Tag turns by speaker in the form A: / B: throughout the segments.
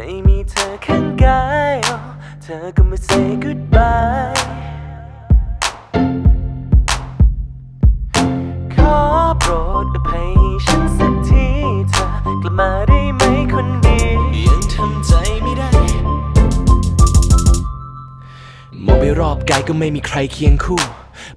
A: ไม่มีเธอข้างกาย oh, เธอก็มา say goodbye ขอโปรดอภัยให้ฉันสักทีเธอกลับมาได้
B: มองไปรอบกายก็ไม่มีใครเคียงคู่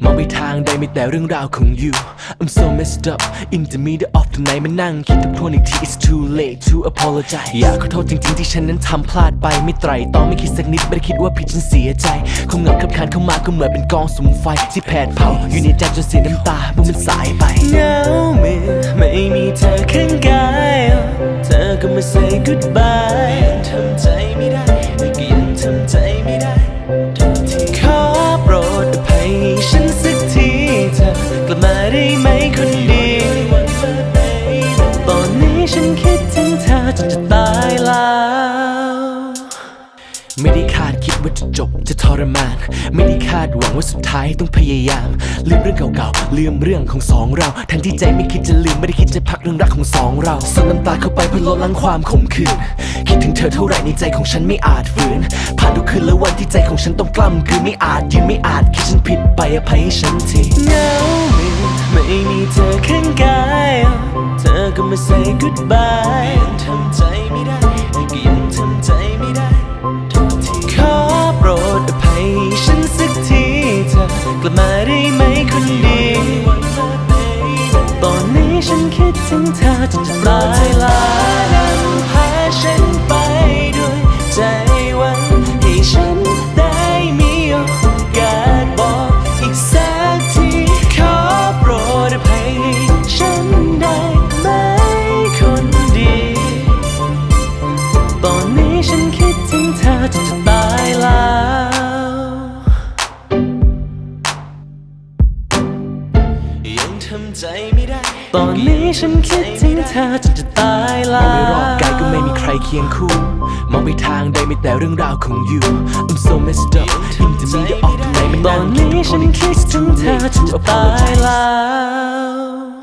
B: มองไปทางใดมีแต่เรื่องราวของ you I'm so messed up in the middle of the night มานั่งคิดทบทวนอีกที it's too late to apologize อยากขอโทษจริงๆ ที่ฉันนั้นทำพลาดไปไม่ไตรตรองไม่คิดสักนิดไม่ได้คิดว่าผิดฉันเสียใจคงเหงาขับคานเข้ามาก็เหมือนเป็นกองสุมไฟ ที่แผดเผาอยู่ในใจจนเสียน้ำตาเมื่อมันสายไป
A: เหงาเมื่อไม่มีเธอข้างกาย เธอก็มา say goodbye ยังท
C: ำใจไม่ได้
A: ได้ไหมคนดี ตอนนี้ฉันคิดถึงเธอจนจะตายแล้ว
B: ไม่ได้คาดคิดว่าจะจบจะทรมาน ไม่ได้คาดหวังว่าสุดท้ายต้องพยายาม ลืมเรื่องเก่าๆ ลืมเรื่องของสองเรา ทั้งที่ใจไม่คิดจะลืม ไม่ได้คิดจะพักเรื่องรักของสองเราซับน้ำตาเข้าไปเพื่อลดล้างความขมขื่นคิดถึงเธอเท่าไหร่ในใจของฉันไม่อาจฝืน ผ่านทุกคืนและวันที่ใจของฉันต้องกล้ำคือไม่อาจยืนไม่อาจคิดฉันผิดไปอภัยให้ฉันที
A: เหงาไม่ ข้างกาย เธอก็มา say goodbye ยังทำใจ
C: ไม่ได้
A: ก็ยังทำใจไม่ได้ทุกทีขอโปรดอภัยฉันสักทีเธอกลับมาได้ไหม
C: ทำใจไม่ได
A: ้ ตอนนี้ฉันคิดถึงเธอจนจะตายแล้ไม่รอวบกายก็ไม่มีใครเ
B: คียงคู่ มองไปทางใดมีแต่เรื่องราวของ you I'm so messed up in the middle of the night มาตอนั่นงนี้คิดทบทวนฉัอีนกทีคิด it's ถึ too งเธอ late จน to จะตาย apologize แล
A: ้ว